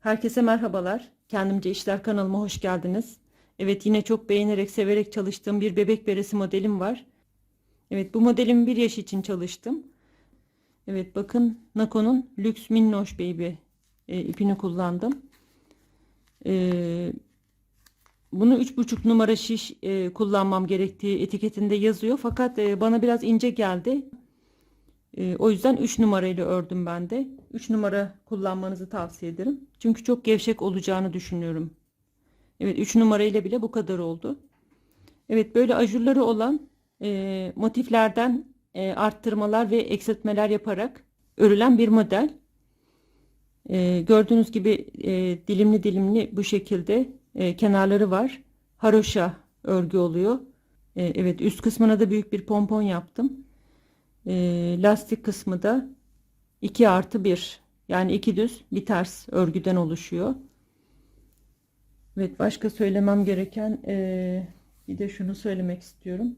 Herkese merhabalar. Kendimce İşler kanalıma hoş geldiniz. Evet yine çok beğenerek severek çalıştığım bir bebek beresi modelim var. Evet bu modelimi bir yaş için çalıştım. Evet bakın Nako'nun Lüks Minnoş Baby e, ipini kullandım. E, bunu 3,5 numara şiş e, kullanmam gerektiği etiketinde yazıyor. Fakat e, bana biraz ince geldi. E, o yüzden 3 numarayla ördüm ben de. 3 numara kullanmanızı tavsiye ederim. Çünkü çok gevşek olacağını düşünüyorum. Evet 3 numarayla bile bu kadar oldu. Evet böyle ajurları olan e, motiflerden e, arttırmalar ve eksiltmeler yaparak örülen bir model. E, gördüğünüz gibi e, dilimli dilimli bu şekilde e, kenarları var. Haroşa örgü oluyor. E, evet üst kısmına da büyük bir pompon yaptım. E, lastik kısmı da 2 artı 1 yani iki düz bir ters örgüden oluşuyor. Evet başka söylemem gereken e, bir de şunu söylemek istiyorum.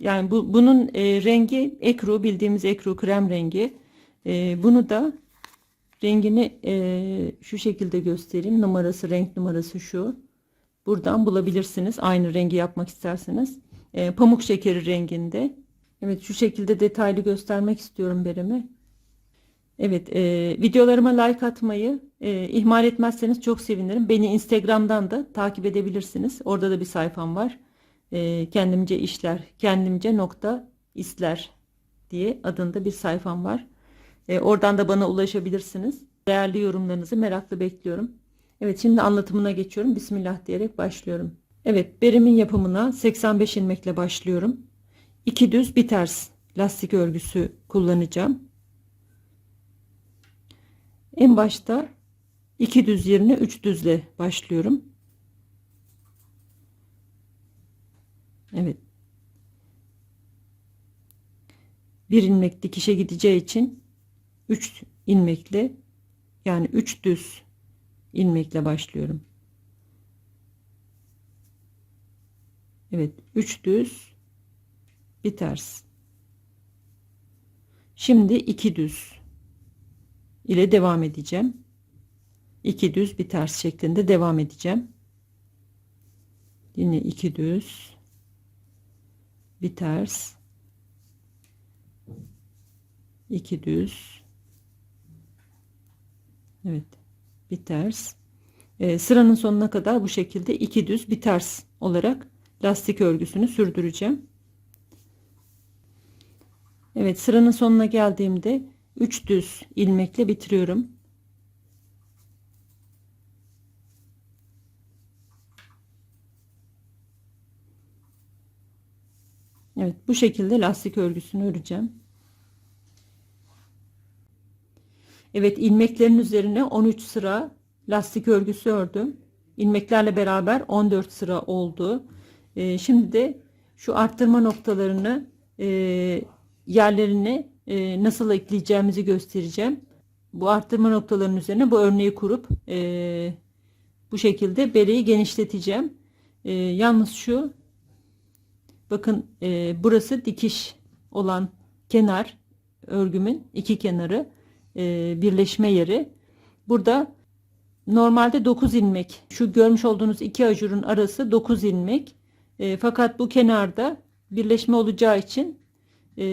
Yani bu bunun e, rengi ekru bildiğimiz ekru krem rengi. E, bunu da rengini e, şu şekilde göstereyim. Numarası renk numarası şu. Buradan bulabilirsiniz. Aynı rengi yapmak isterseniz. E, pamuk şekeri renginde. Evet şu şekilde detaylı göstermek istiyorum beremi. Evet e, videolarıma like atmayı e, ihmal etmezseniz çok sevinirim. Beni Instagram'dan da takip edebilirsiniz. Orada da bir sayfam var. E, kendimce işler, kendimce nokta isler diye adında bir sayfam var. E, oradan da bana ulaşabilirsiniz. Değerli yorumlarınızı merakla bekliyorum. Evet şimdi anlatımına geçiyorum. Bismillah diyerek başlıyorum. Evet berimin yapımına 85 ilmekle başlıyorum. 2 düz bir ters lastik örgüsü kullanacağım. En başta 2 düz yerine 3 düzle başlıyorum. Evet. Bir ilmek dikişe gideceği için 3 ilmekle yani 3 düz ilmekle başlıyorum. Evet, 3 düz bir ters. Şimdi 2 düz ile devam edeceğim. 2 düz bir ters şeklinde devam edeceğim. Yine 2 düz bir ters 2 düz Evet bir ters ee, sıranın sonuna kadar bu şekilde iki düz bir ters olarak lastik örgüsünü sürdüreceğim. Evet sıranın sonuna geldiğimde 3 düz ilmekle bitiriyorum. Evet bu şekilde lastik örgüsünü öreceğim. Evet ilmeklerin üzerine 13 sıra lastik örgüsü ördüm. İlmeklerle beraber 14 sıra oldu. Ee, şimdi de şu arttırma noktalarını e, yerlerine e, nasıl ekleyeceğimizi göstereceğim. Bu arttırma noktalarının üzerine bu örneği kurup e, bu şekilde bereyi genişleteceğim. E, yalnız şu bakın e, burası dikiş olan kenar örgümün iki kenarı e, birleşme yeri. Burada normalde 9 ilmek şu görmüş olduğunuz iki ajurun arası 9 ilmek e, fakat bu kenarda birleşme olacağı için e,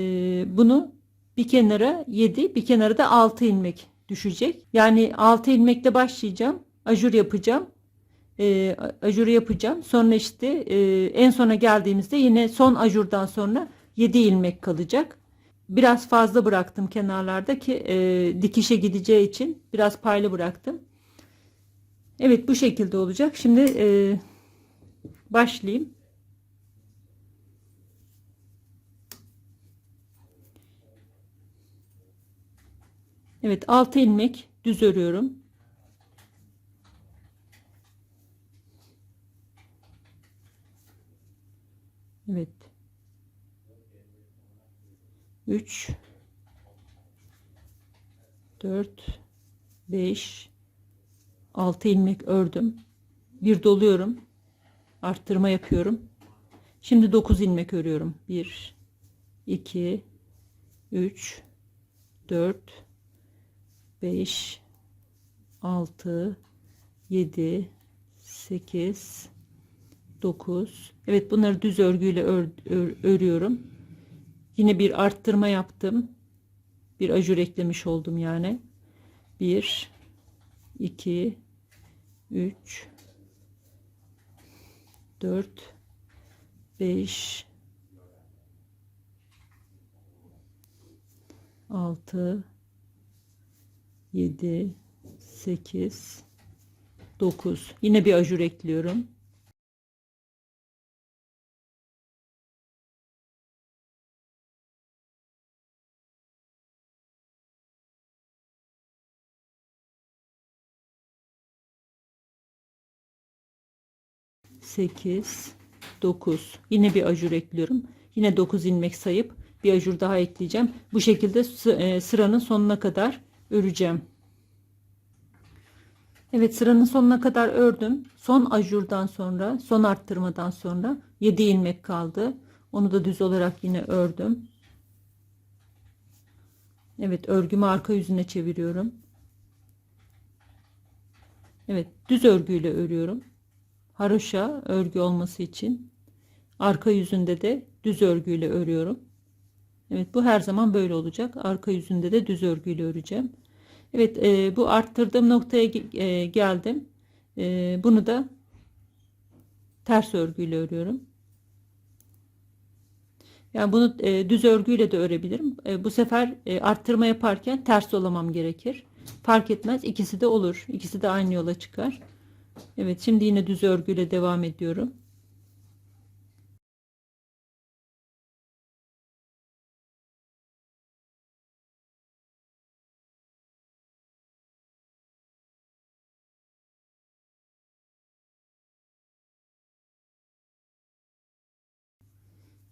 bunu bir kenara 7 bir kenara da 6 ilmek düşecek. Yani 6 ilmekle başlayacağım. Ajur yapacağım. E, ajuru yapacağım. Sonra işte e, en sona geldiğimizde yine son ajurdan sonra 7 ilmek kalacak. Biraz fazla bıraktım kenarlarda ki e, dikişe gideceği için biraz paylı bıraktım. Evet bu şekilde olacak. Şimdi e, başlayayım. Evet 6 ilmek düz örüyorum. Evet. 3 4 5 6 ilmek ördüm. Bir doluyorum. Arttırma yapıyorum. Şimdi 9 ilmek örüyorum. 1 2 3 4 5 6 7 8 9 Evet bunları düz örgüyle ör, ör- örüyorum. Yine bir arttırma yaptım. Bir ajur eklemiş oldum yani. 1 2 3 4 5 6 7 8 9 yine bir ajur ekliyorum. Sekiz dokuz. Yine bir ajur ekliyorum. Yine 9 ilmek sayıp bir ajur daha ekleyeceğim. Bu şekilde e, sıranın sonuna kadar öreceğim Evet sıranın sonuna kadar ördüm. Son ajurdan sonra, son arttırmadan sonra 7 ilmek kaldı. Onu da düz olarak yine ördüm. Evet örgümü arka yüzüne çeviriyorum. Evet düz örgüyle örüyorum. Haroşa örgü olması için arka yüzünde de düz örgüyle örüyorum. Evet bu her zaman böyle olacak. Arka yüzünde de düz örgüyle öreceğim. Evet e, bu arttırdığım noktaya e, geldim. E, bunu da ters örgüyle örüyorum. Yani bunu e, düz örgüyle de örebilirim. E, bu sefer e, arttırma yaparken ters olamam gerekir. Fark etmez. ikisi de olur. İkisi de aynı yola çıkar. Evet şimdi yine düz örgüyle devam ediyorum.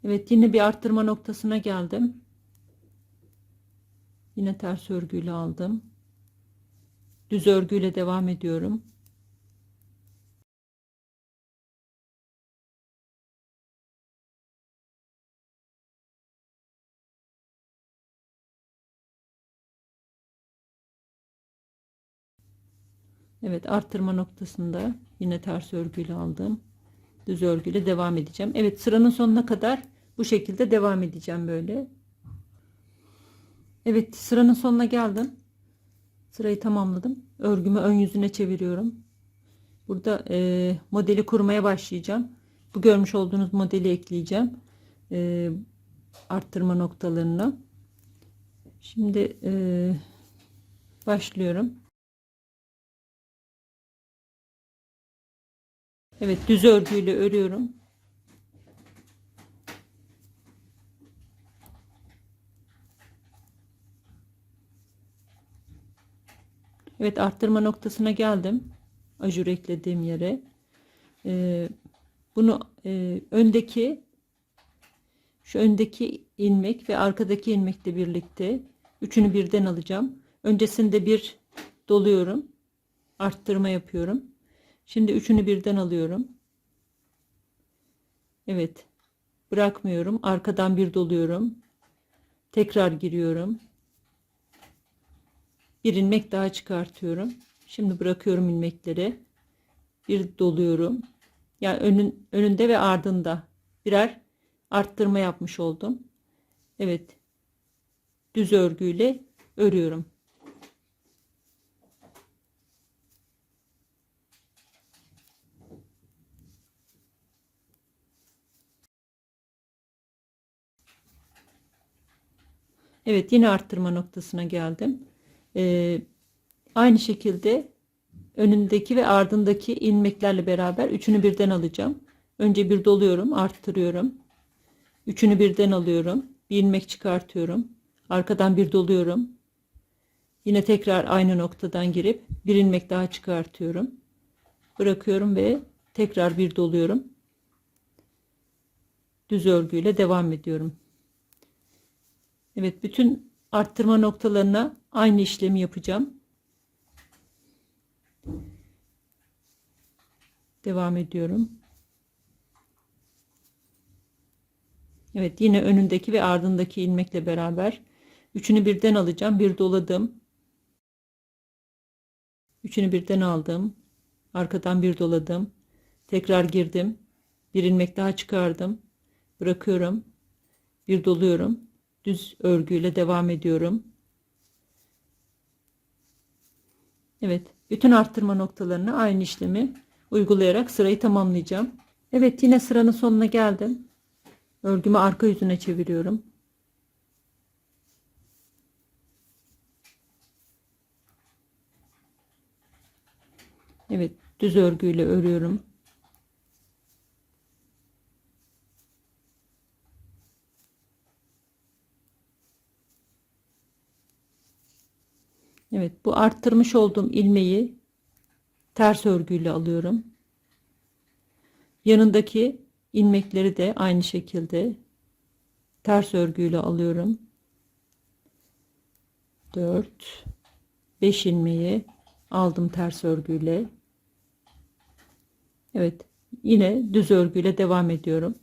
Evet yine bir arttırma noktasına geldim. Yine ters örgüyle aldım. Düz örgüyle devam ediyorum. Evet arttırma noktasında yine ters örgüyle aldım. Düz örgüyle devam edeceğim. Evet sıranın sonuna kadar bu şekilde devam edeceğim böyle. Evet sıranın sonuna geldim. Sırayı tamamladım. Örgümü ön yüzüne çeviriyorum. Burada e, modeli kurmaya başlayacağım. Bu görmüş olduğunuz modeli ekleyeceğim. E, arttırma noktalarına. Şimdi e, başlıyorum. Evet düz örgüyle örüyorum. Evet arttırma noktasına geldim. Ajur eklediğim yere. Ee, bunu e, öndeki şu öndeki ilmek ve arkadaki ilmekle birlikte üçünü birden alacağım. Öncesinde bir doluyorum. Arttırma yapıyorum. Şimdi üçünü birden alıyorum. Evet. Bırakmıyorum. Arkadan bir doluyorum. Tekrar giriyorum. Bir ilmek daha çıkartıyorum. Şimdi bırakıyorum ilmekleri. Bir doluyorum. Yani önün, önünde ve ardında birer arttırma yapmış oldum. Evet. Düz örgüyle örüyorum. Evet yine arttırma noktasına geldim. Ee, aynı şekilde önündeki ve ardındaki ilmeklerle beraber üçünü birden alacağım. Önce bir doluyorum, arttırıyorum. Üçünü birden alıyorum. Bir ilmek çıkartıyorum. Arkadan bir doluyorum. Yine tekrar aynı noktadan girip bir ilmek daha çıkartıyorum. Bırakıyorum ve tekrar bir doluyorum. Düz örgüyle devam ediyorum. Evet bütün arttırma noktalarına aynı işlemi yapacağım. Devam ediyorum. Evet yine önündeki ve ardındaki ilmekle beraber üçünü birden alacağım. Bir doladım. Üçünü birden aldım. Arkadan bir doladım. Tekrar girdim. Bir ilmek daha çıkardım. Bırakıyorum. Bir doluyorum. Düz örgüyle devam ediyorum. Evet. Bütün arttırma noktalarını aynı işlemi uygulayarak sırayı tamamlayacağım. Evet yine sıranın sonuna geldim. Örgümü arka yüzüne çeviriyorum. Evet düz örgüyle örüyorum. Evet bu arttırmış olduğum ilmeği ters örgüyle alıyorum. Yanındaki ilmekleri de aynı şekilde ters örgüyle alıyorum. 4 5 ilmeği aldım ters örgüyle. Evet yine düz örgüyle devam ediyorum.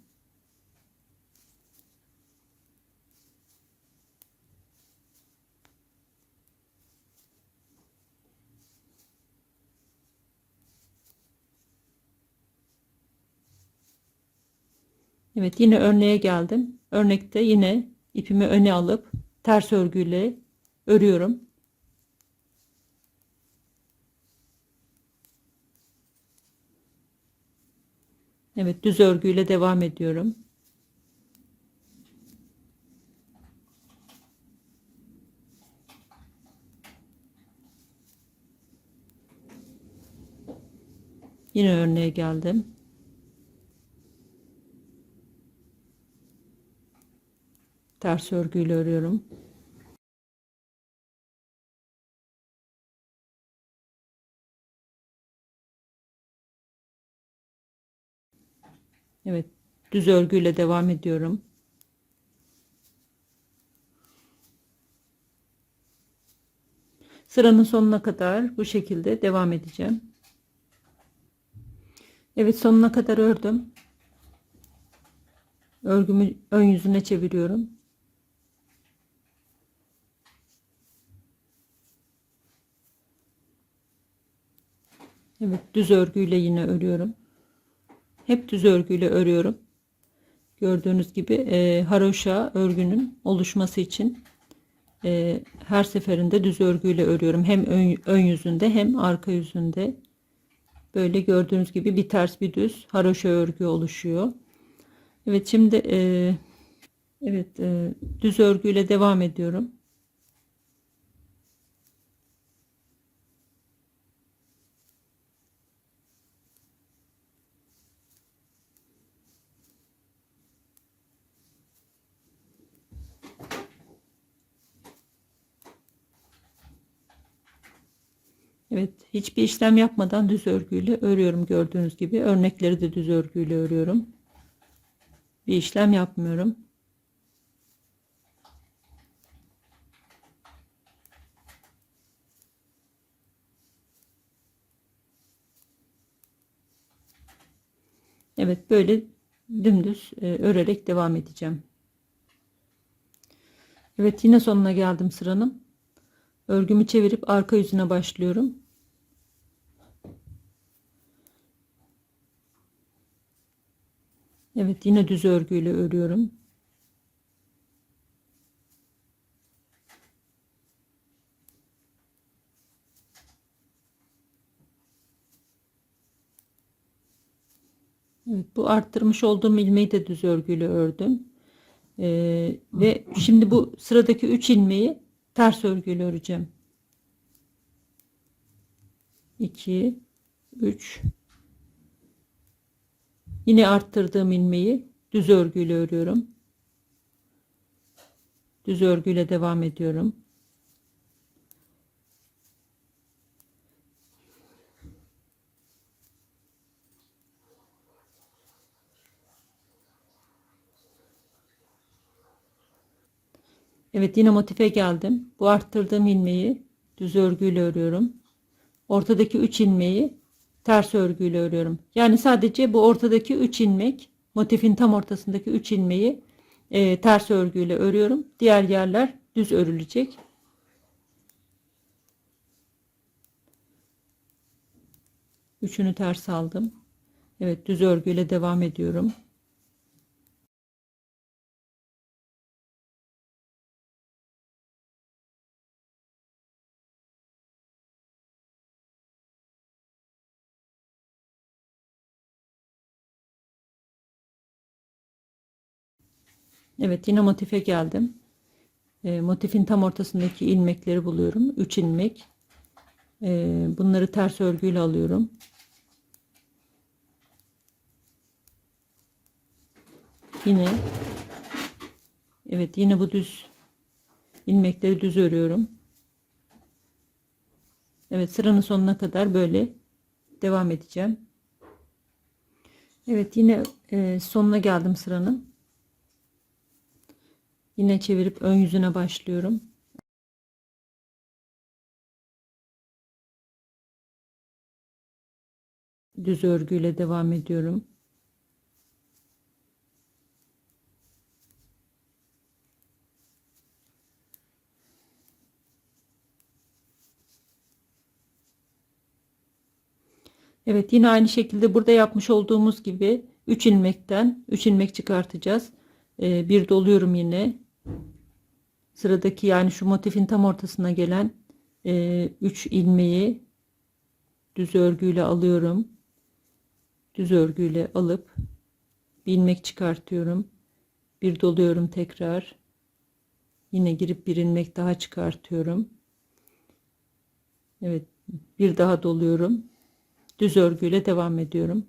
Evet yine örneğe geldim. Örnekte yine ipimi öne alıp ters örgüyle örüyorum. Evet düz örgüyle devam ediyorum. Yine örneğe geldim. Ters örgüyle örüyorum. Evet, düz örgüyle devam ediyorum. Sıranın sonuna kadar bu şekilde devam edeceğim. Evet, sonuna kadar ördüm. Örgümü ön yüzüne çeviriyorum. Evet, düz örgüyle yine örüyorum. Hep düz örgüyle örüyorum. Gördüğünüz gibi e, haroşa örgünün oluşması için e, her seferinde düz örgüyle örüyorum. Hem ön, ön yüzünde hem arka yüzünde. Böyle gördüğünüz gibi bir ters bir düz haroşa örgü oluşuyor. Evet şimdi e, evet e, düz örgüyle devam ediyorum. Evet hiçbir işlem yapmadan düz örgüyle örüyorum gördüğünüz gibi. Örnekleri de düz örgüyle örüyorum. Bir işlem yapmıyorum. Evet böyle dümdüz e, örerek devam edeceğim. Evet yine sonuna geldim sıranın. Örgümü çevirip arka yüzüne başlıyorum Evet yine düz örgüyle örüyorum. Evet, bu arttırmış olduğum ilmeği de düz örgüyle ördüm. Ee, ve şimdi bu sıradaki 3 ilmeği ters örgüyle öreceğim. 2 3 Yine arttırdığım ilmeği düz örgüyle örüyorum. Düz örgüyle devam ediyorum. Evet yine motife geldim. Bu arttırdığım ilmeği düz örgüyle örüyorum. Ortadaki 3 ilmeği ters örgüyle örüyorum. Yani sadece bu ortadaki 3 ilmek motifin tam ortasındaki 3 ilmeği e, ters örgüyle örüyorum. Diğer yerler düz örülecek. Üçünü ters aldım. Evet düz örgüyle devam ediyorum. Evet yine motife geldim. E, motifin tam ortasındaki ilmekleri buluyorum. 3 ilmek. E, bunları ters örgüyle alıyorum. Yine Evet yine bu düz ilmekleri düz örüyorum. Evet sıranın sonuna kadar böyle devam edeceğim. Evet yine e, sonuna geldim sıranın. Yine çevirip ön yüzüne başlıyorum. Düz örgüyle devam ediyorum. Evet yine aynı şekilde burada yapmış olduğumuz gibi 3 ilmekten 3 ilmek çıkartacağız. Ee, bir doluyorum yine. Sıradaki yani şu motifin tam ortasına gelen 3 e, ilmeği düz örgüyle alıyorum. Düz örgüyle alıp bir ilmek çıkartıyorum. Bir doluyorum tekrar. Yine girip bir ilmek daha çıkartıyorum. Evet, bir daha doluyorum düz örgüyle devam ediyorum.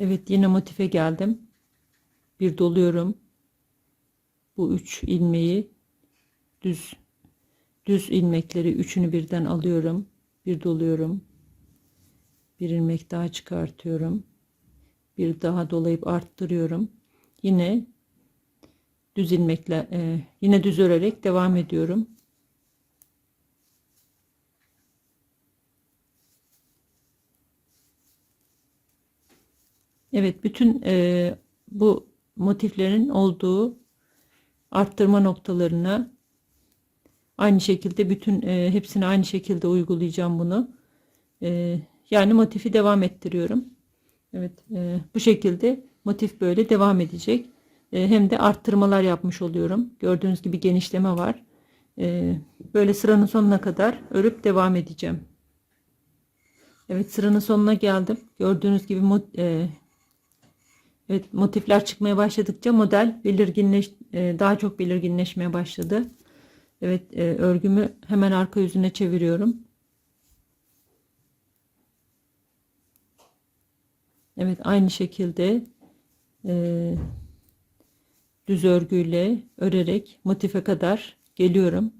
Evet yine motife geldim. Bir doluyorum. Bu üç ilmeği düz düz ilmekleri üçünü birden alıyorum. Bir doluyorum. Bir ilmek daha çıkartıyorum bir daha dolayıp arttırıyorum yine düz ilmekle e, yine düz örerek devam ediyorum Evet bütün e, bu motiflerin olduğu arttırma noktalarına aynı şekilde bütün e, hepsini aynı şekilde uygulayacağım bunu. E, yani motifi devam ettiriyorum. Evet e, bu şekilde motif böyle devam edecek. E, hem de arttırmalar yapmış oluyorum. Gördüğünüz gibi genişleme var. E, böyle sıranın sonuna kadar örüp devam edeceğim. Evet sıranın sonuna geldim. Gördüğünüz gibi e, evet, motifler çıkmaya başladıkça model belirginleş e, daha çok belirginleşmeye başladı. Evet e, örgümü hemen arka yüzüne çeviriyorum. Evet aynı şekilde e, düz örgüyle örerek motife kadar geliyorum.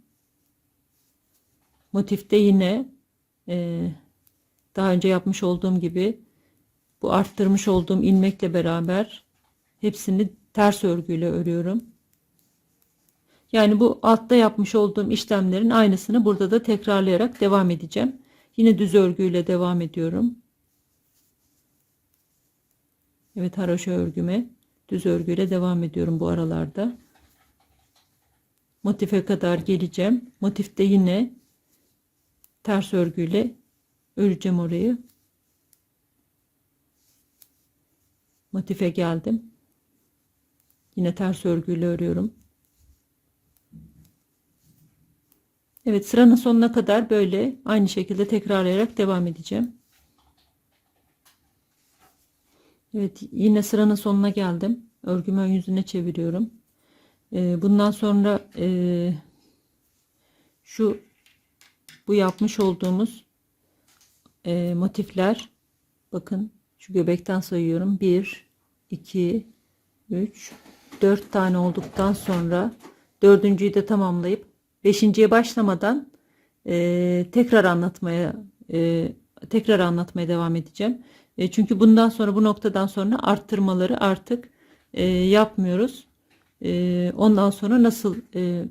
Motifte yine daha önce yapmış olduğum gibi bu arttırmış olduğum ilmekle beraber hepsini ters örgüyle örüyorum. Yani bu altta yapmış olduğum işlemlerin aynısını burada da tekrarlayarak devam edeceğim. Yine düz örgüyle devam ediyorum. Evet haroşa örgüme düz örgüyle devam ediyorum bu aralarda. Motife kadar geleceğim. Motifte yine ters örgüyle öreceğim orayı. Motife geldim. Yine ters örgüyle örüyorum. Evet sıranın sonuna kadar böyle aynı şekilde tekrarlayarak devam edeceğim. Evet yine sıranın sonuna geldim. Örgümü ön yüzüne çeviriyorum. Ee, bundan sonra e, şu bu yapmış olduğumuz e, motifler bakın şu göbekten sayıyorum. 1 2 3 4 tane olduktan sonra dördüncüyü de tamamlayıp beşinciye başlamadan e, tekrar anlatmaya e, tekrar anlatmaya devam edeceğim. E, çünkü bundan sonra bu noktadan sonra arttırmaları artık e, yapmıyoruz. E, ondan sonra nasıl e,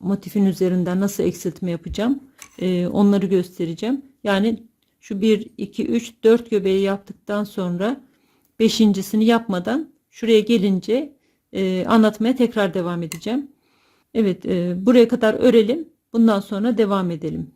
motifin üzerinden nasıl eksiltme yapacağım e, onları göstereceğim. Yani şu 1 2 3 4 göbeği yaptıktan sonra beşincisini yapmadan şuraya gelince e, anlatmaya tekrar devam edeceğim. Evet e, buraya kadar örelim. Bundan sonra devam edelim.